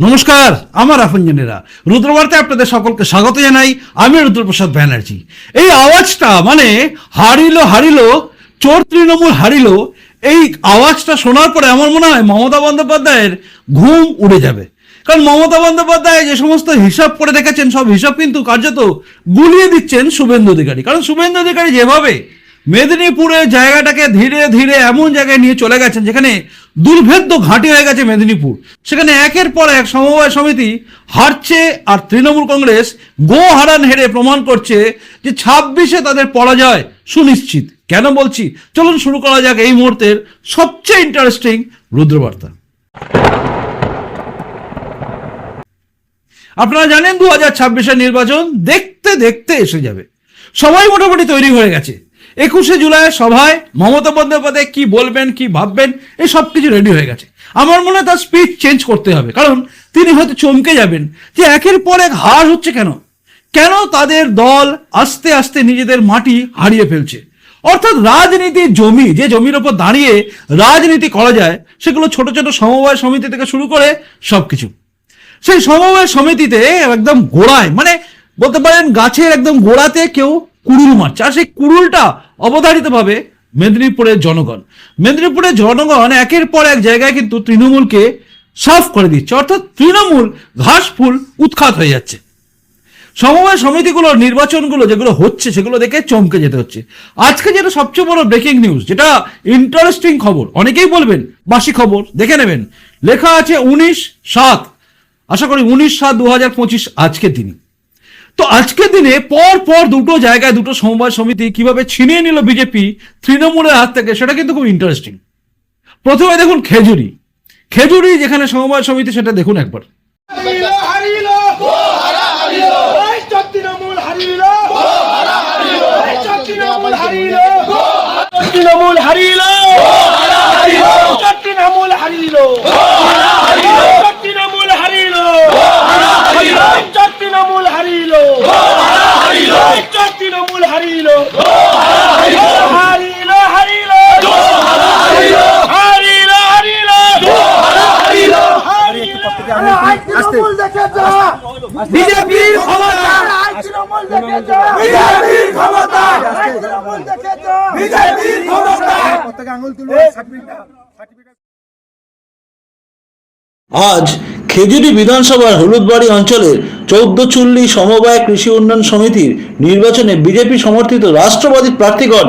নমস্কার, আমার আপনজনেরা। রুদ্রবার্তায় আপনাদের সকলকে স্বাগত জানাই। আমি রুদ্রপ্রসাদ ব্যানার্জি। এই আওয়াজটা মানে হারিলো হারিলো, চোর তৃণমূল হারিলো, এই আওয়াজটা শোনার পরে আমার মনে হয় মমতা বন্দ্যোপাধ্যায়ের ঘুম উড়ে যাবে। কারণ মমতা বন্দ্যোপাধ্যায় যে সমস্ত হিসাব করে রেখেছেন, সব হিসাব কিন্তু কার্যত গুলিয়ে দিচ্ছেন শুভেন্দু অধিকারী। কারণ শুভেন্দু অধিকারী যেভাবে মেদিনীপুরের জায়গাটাকে ধীরে ধীরে এমন জায়গায় নিয়ে চলে গেছেন, যেখানে দুর্ভেদ্য ঘাঁটি হয়ে গেছে মেদিনীপুর, সেখানে একের পর এক সমবায় সমিতি হারছে আর তৃণমূল কংগ্রেস গো হারান হেরে প্রমাণ করছে যে ছাব্বিশে তাদের পরাজয় সুনিশ্চিত। কেন বলছি? চলুন শুরু করা যাক এই মুহূর্তের সবচেয়ে ইন্টারেস্টিং রুদ্রবার্তা। আপনারা জানেন দু হাজার ছাব্বিশের নির্বাচন দেখতে দেখতে এসে যাবে। সবাই মোটামুটি তৈরি হয়ে গেছে। একুশে জুলাই সভায় মমতা বন্দ্যোপাধ্যায় কি বলবেন, কি ভাববেন, এই সব কিছু রেডি হয়ে গেছে। আমার মনে হয় তার স্পিচ চেঞ্জ করতে হবে। কারণ তিনি হয়তো চমকে যাবেন যে একের পর এক হার হচ্ছে কেন? কেন তাদের দল আস্তে আস্তে নিজেদের মাটি হারিয়ে ফেলছে? অর্থাৎ রাজনীতির জমি, যে জমির ওপর দাঁড়িয়ে রাজনীতি করা যায়, সেগুলো ছোট ছোট সমবায় সমিতি থেকে শুরু করে সবকিছু। সেই সমবায় সমিতিতে একদম গোড়ায় মানে বলতে পারেন গাছের একদম গোড়াতে কেউ কুড়ুল মারছে। আর সেই কুড়ুলটা অবধারিতভাবে মেদিনীপুরের জনগণ। মেদিনীপুরের জনগণ একের পর এক জায়গায় কিন্তু তৃণমূলকে সাফ করে দিচ্ছে। অর্থাৎ তৃণমূল ঘাস ফুল উৎখাত হয়ে যাচ্ছে। সমবায় সমিতিগুলোর নির্বাচনগুলো যেগুলো হচ্ছে, সেগুলো দেখে চমকে যেতে হচ্ছে। আজকে যেটা সবচেয়ে বড় ব্রেকিং নিউজ যেটা ইন্টারেস্টিং খবর, অনেকেই বলবেন, বাসি খবর, দেখে নেবেন। লেখা আছে উনিশ সাত। আশা করি উনিশ সাত দু হাজার পঁচিশ আজকের দিনে। তো আজকের দিনে পর পর দুটো জায়গায় দুটো সমবায় সমিতি কীভাবে ছিনিয়ে নিল বিজেপি, তৃণমূলের হাত থেকে, সেটা কিন্তু খুব ইন্টারেস্টিং প্রথমে দেখুন খেজুরি। খেজুরি যেখানে সমবায় সমিতি, সেটা দেখুন একবার হারিল হারিল এই তৃণমূল হারিল এই তৃণমূল হারিল তৃণমূল হারিল তৃণমূল হারিল তৃণমূল হারিল তৃণমূল হারিল তৃণমূল বিজেপির ক্ষমতা বিজেপির ক্ষমতা বিজেপির ক্ষমতা আজ খেজুরি বিধানসভার হলুদবাড়ি অঞ্চলের চৌদ্দচুল্লি সমবায় কৃষি উন্নয়ন সমিতির নির্বাচনে বিজেপি সমর্থিত রাষ্ট্রবাদী প্রার্থীগণ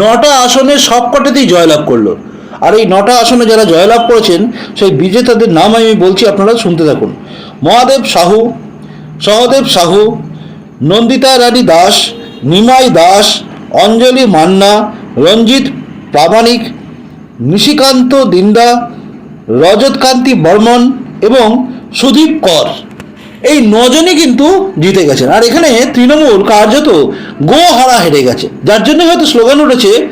নটা আসনের সবকটাতেই জয়লাভ করল। আর এই নটা আসনে যারা জয়লাভ করেছেন, সেই বিজেতাদের নাম আমি বলছি, আপনারা শুনতে থাকুন। মহাদেব সাহু, সহদেব সাহু, নন্দিতা রানী দাস, নিমাই দাস, অঞ্জলি মান্না, রঞ্জিত প্রামাণিক, নিশিকান্ত দিন্দা রজতকান্তি বর্মন এবং সুদীপ কর। এই নজনই কিন্তু জিতে গেছেন। আর এখানে তৃণমূল কার্যত গো হারা হেরে গেছে। যার জন্য হয়তো স্লোগান উঠেছে,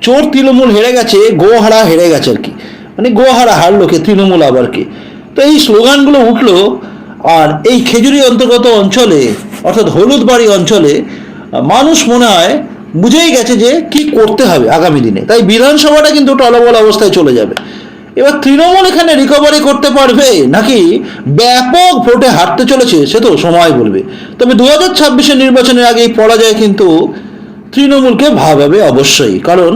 চোর তৃণমূল হেরে গেছে গো হারা হেরে গেছে আর কি। মানে গো হারা হারলো কে, তৃণমূল আবার কি। তো এই স্লোগানগুলো উঠল, আর এই খেজুরি অন্তর্গত অঞ্চলে, অর্থাৎ হলুদবাড়ি অঞ্চলে, মানুষ মনে হয় বুঝেই গেছে যে কি করতে হবে আগামী দিনে। তাই বিধানসভাটা কিন্তু টলবল অবস্থায় চলে যাবে। এবার তৃণমূল এখানে রিকভারি করতে পারবে নাকি? ব্যাপক ভোটে হারতে চলেছে, সে তো সময় বলবে। তবে দু হাজার ছাব্বিশের নির্বাচনের আগে এই পরাজয় কিন্তু তৃণমূলকে ভাবাবে অবশ্যই। কারণ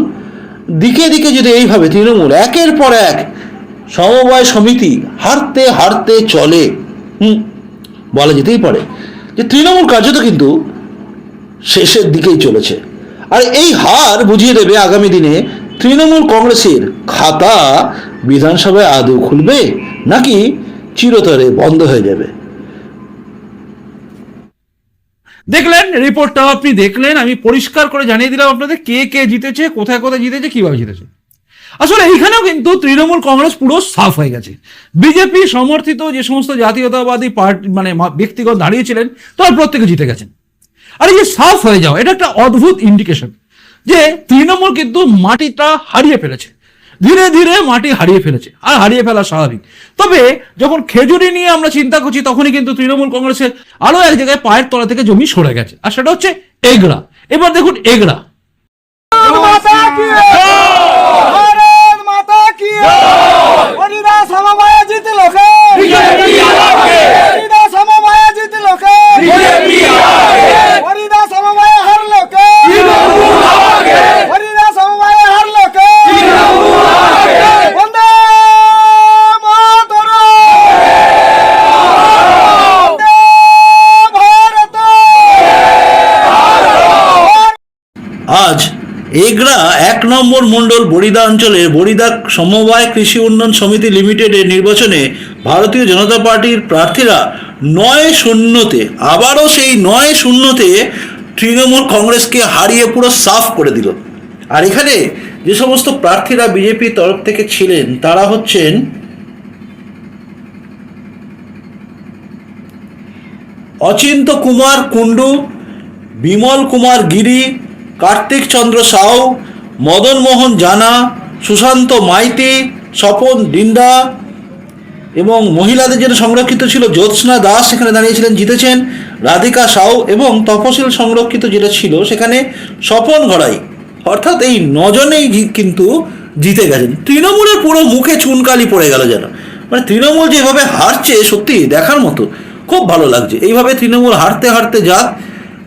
দিকে দিকে যদি এইভাবে তৃণমূল একের পর এক সমবায় সমিতি হারতে হারতে চলে, হুম, বলা যেতেই পারে যে তৃণমূল কার্যত কিন্তু শেষের দিকেই চলেছে। আর এই হার বুঝিয়ে দেবে আগামী দিনে তৃণমূল কংগ্রেসের খাতা বিধানসভায় আদৌ খুলবে নাকি চিরতরে বন্ধ হয়ে যাবে? দেখলেন রিপোর্টটা আপনি দেখলেন, আমি পরিষ্কার করে জানিয়ে দিলাম আপনাদের কে কে জিতেছে, কোথায় কোথায় জিতেছে, কীভাবে জিতেছে। আসলে এইখানেও কিন্তু তৃণমূল কংগ্রেস পুরো সাফ হয়ে গেছে। বিজেপি সমর্থিত যে সমস্ত জাতীয়তাবাদী পার্টি মানে ব্যক্তিগণ দাঁড়িয়েছিলেন, তারা প্রত্যেকে জিতে গেছেন। আর, এই যে সাফ হয়ে যাওয়া, এটা একটা অদ্ভুত ইন্ডিকেশন যে তৃণমূল কিন্তু মাটিটা হারিয়ে ফেলেছে। ধীরে ধীরে মাটি হারিয়ে ফেলেছে আর হারিয়ে ফেলা স্বাভাবিক। তবে যখন খেজুরি নিয়ে আমরা চিন্তা করছি তখনই কিন্তু তৃণমূল কংগ্রেসের আরও এক জায়গায় পায়ের তলা থেকে জমি সরে গেছে আর সেটা হচ্ছে এগরা। এবার দেখুন এগড়া মাতা কি এগড়া এক নম্বর মণ্ডল বরিদা অঞ্চলের বরিদা সমবায় কৃষি উন্নয়ন সমিতি লিমিটেডের নির্বাচনে ভারতীয় জনতা পার্টির প্রার্থীরা নয় শূন্যতে, আবারও সেই নয় শূন্যতে তৃণমূল কংগ্রেসকে হারিয়ে পুরো সাফ করে দিল। আর এখানে যে সমস্ত প্রার্থীরা বিজেপির তরফ থেকে ছিলেন, তারা হচ্ছেন অচিন্ত কুমার কুণ্ডু, বিমল কুমার গিরি কার্তিক চন্দ্র সাউ, মদন মোহন জানা, সুশান্ত মাইতি, স্বপন ডিন্ডা এবং মহিলাদের জন্য সংরক্ষিত ছিল জ্যোৎস্না দাস, সেখানে দাঁড়িয়েছিলেন, জিতেছেন রাধিকা সাউ এবং তপশিল সংরক্ষিত যেটা ছিল সেখানে স্বপন ঘড়াই। অর্থাৎ এই নজনেই কিন্তু জিতে গেছেন। তৃণমূলের পুরো মুখে চুনকালি পড়ে গেল যেন। মানে তৃণমূল যেভাবে হারছে, সত্যি দেখার মতো খুব ভালো লাগছে। এইভাবে তৃণমূল হারতে হারতে যাক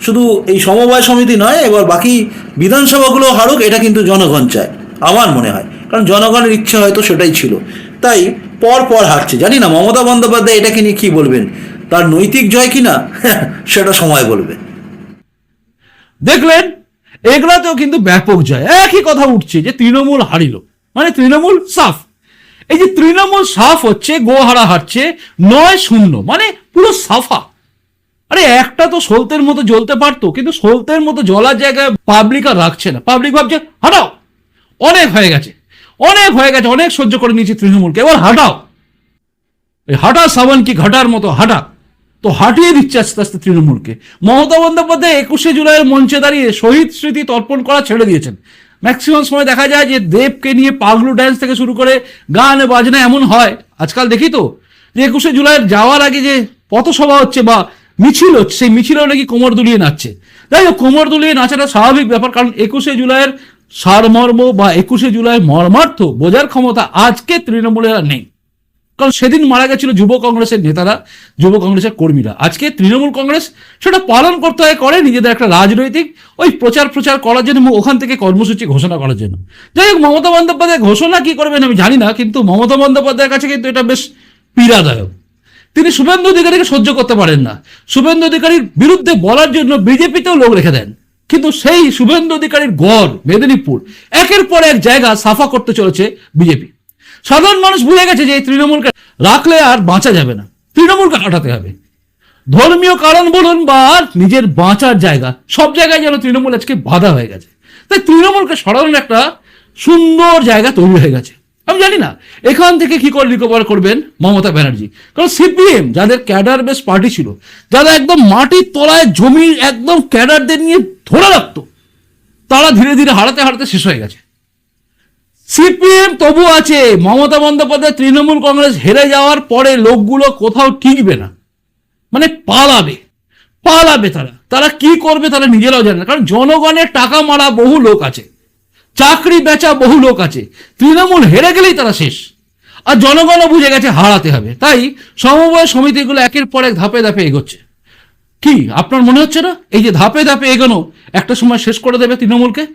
শুধু এই সমবায় সমিতি নয়, এবার বাকি বিধানসভাগুলো হারুক, এটা কিন্তু জনগণ চায়, আমার মনে হয়। কারণ জনগণের ইচ্ছে হয়তো সেটাই ছিল। তাই পর পর হারছে। জানি না, মমতা বন্দ্যোপাধ্যায় এটাকে নিয়ে কী বলবেন? তার নৈতিক জয় কি না? সেটা সময় বলবে। দেখলেন, এগুলাতেও কিন্তু ব্যাপক জয়। একই কথা উঠছে যে তৃণমূল হারিল। মানে তৃণমূল সাফ। এই যে তৃণমূল সাফ হচ্ছে, গোহারা হারছে, নয় শূন্য মানে পুরো সাফা। আরে একটা তো সলতের মতো জ্বলতে পারতো, কিন্তু সলতের মতো জ্বলার জায়গায় পাবলিক আর রাখছে না। পাবলিক ভাবছে, হাঁটাও! অনেক হয়ে গেছে। অনেক হয়ে গেছে, অনেক সহ্য করে নিয়েছি তৃণমূলকে। এবার হাঁটাও। এই হাঁটা সাবান কি ঘাটার মতো হাঁটা। তো হাঁটিয়ে দিচ্ছে আস্তে আস্তে তৃণমূলকে। মমতা বন্দ্যোপাধ্যায় একুশে জুলাইয়ের মঞ্চে দাঁড়িয়ে শহীদ স্মৃতি তর্পণ করা ছেড়ে দিয়েছেন। ম্যাক্সিমাম সময় দেখা যায় যে দেবকে নিয়ে পাগলু ড্যান্স থেকে শুরু করে গান, বাজনা এমন হয়। আজকাল দেখি তো, যে একুশে জুলাইয়ের যাওয়ার আগে যে পথসভা হচ্ছে বা মিছিল হচ্ছে, সেই মিছিলেও নাকি কোমর দুলিয়ে নাচছে। যাই হোক, কোমর দুলিয়ে নাচাটা স্বাভাবিক ব্যাপার, কারণ একুশে জুলাইয়ের সারমর্ম বা একুশে জুলাই মর্মার্থ বোঝার ক্ষমতা আজকে তৃণমূলের নেই। কারণ সেদিন মারা গেছিল যুব কংগ্রেসের নেতারা, যুব কংগ্রেসের কর্মীরা। আজকে তৃণমূল কংগ্রেস সেটা পালন করতে হয় করে নিজেদের একটা রাজনৈতিক ওই প্রচার প্রচার করার জন্য ওখান থেকে কর্মসূচি ঘোষণা করার জন্য। যাই হোক, মমতা বন্দ্যোপাধ্যায় ঘোষণা কি করবেন আমি জানি না, কিন্তু মমতা বন্দ্যোপাধ্যায়ের কাছে কিন্তু এটা বেশ পীড়াদায়ক। তিনি শুভেন্দু অধিকারীকে সহ্য করতে পারেন না। শুভেন্দু অধিকারীর বিরুদ্ধে বলার জন্য বিজেপিতেও লোক রেখে দেন। কিন্তু সেই শুভেন্দু অধিকারীর গড় মেদিনীপুর, একের পর এক জায়গা সাফা করতে চলেছে বিজেপি। সাধারণ মানুষ বুঝে গেছে যে এই তৃণমূলকে রাখলে আর বাঁচা যাবে না। তৃণমূলকে কাটাতে হবে। ধর্মীয় কারণ বলুন বা নিজের বাঁচার জায়গা, সব জায়গায় যেন তৃণমূল আজকে বাধা হয়ে গেছে। তাই তৃণমূলকে সরানোর একটা সুন্দর জায়গা তৈরি হয়ে গেছে। আমি জানি না। এখান থেকে কি করে রিকভার করবেন মমতা ব্যানার্জি? কারণ সিপিএম, যাদের ক্যাডার বেস পার্টি ছিল, যারা একদম মাটির তলায় জমি একদম ক্যাডারদের নিয়ে ধরে রাখতো তারা ধীরে ধীরে হারাতে হারাতে শেষ হয়ে গেছে। সিপিএম তবু আছে, মমতা বন্দ্যোপাধ্যায় তৃণমূল কংগ্রেস হেরে যাওয়ার পরে লোকগুলো কোথাও টিকবে না। মানে পালাবে পালাবে তারা। তারা কি করবে তারা নিজেরাও জানে না, কারণ জনগণের টাকা মারা বহু লোক আছে। চাকরি বেচা বহু লোক আছে। তৃণমূল হেরে গেলেই তারা শেষ। আর জনগণও বুঝে গেছে হারাতে হবে। তাই সমবায় সমিতিগুলো একের পর এক ধাপে ধাপে এগোচ্ছে। কি, আপনার মনে হচ্ছে না? এই যে ধাপে ধাপে এগোনো, একটা সময় শেষ করে দেবে তৃণমূলকে?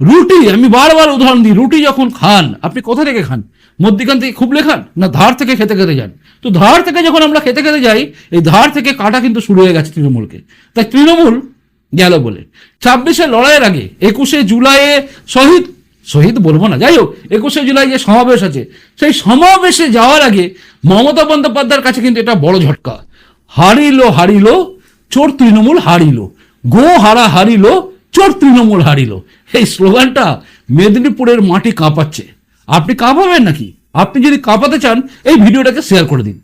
রুটি, আমি বারবার উদাহরণ দিই, রুটি যখন খান, আপনি কোথা থেকে খান? মধ্যিখান থেকে খুবলে খান না ধার থেকে খেতে খেতে যান? তো ধার থেকে যখন আমরা খেতে খেতে যাই, এই ধার থেকে কাটা কিন্তু শুরু হয়ে গেছে তৃণমূলকে। তাই তৃণমূল গেল বলে। ছাব্বিশে লড়াইয়ের আগে একুশে জুলাইয়ে শহীদ শহীদ বলব না, যাই হোক, একুশে জুলাই যে সমাবেশ আছে, সেই সমাবেশে যাওয়ার আগে মমতা বন্দ্যোপাধ্যায়ের কাছে কিন্তু এটা বড় ঝটকা। হারিলো হারিলো, চোর তৃণমূল হারিলো, গো হারা হারিলো, চোর তৃণমূল হারিলো। এই স্লোগানটা মেদিনীপুরের মাটি কাঁপাচ্ছে। আপনি কাঁপাবেন নাকি? আপনি যদি কাঁপাতে চান, এই ভিডিওটাকে শেয়ার করে দিন।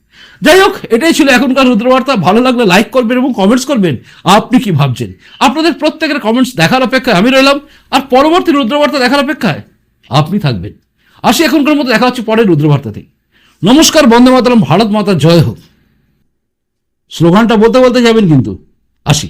যাই হোক, এটাই ছিল এখনকার রুদ্রবার্তা। ভালো লাগলে লাইক করবেন এবং কমেন্টস করবেন। আপনি কি ভাবছেন? আপনাদের প্রত্যেকের কমেন্টস দেখার অপেক্ষায় আমি রইলাম। আর পরবর্তী রুদ্রবার্তা দেখার অপেক্ষায় আপনি থাকবেন। আসি এখনকার মতো, দেখা হচ্ছে পরের রুদ্রবার্তাতেই নমস্কার, বন্দে মাতরম, ভারত মাতা, জয় হোক। স্লোগানটা বলতে বলতে যাবেন কিন্তু। আসি।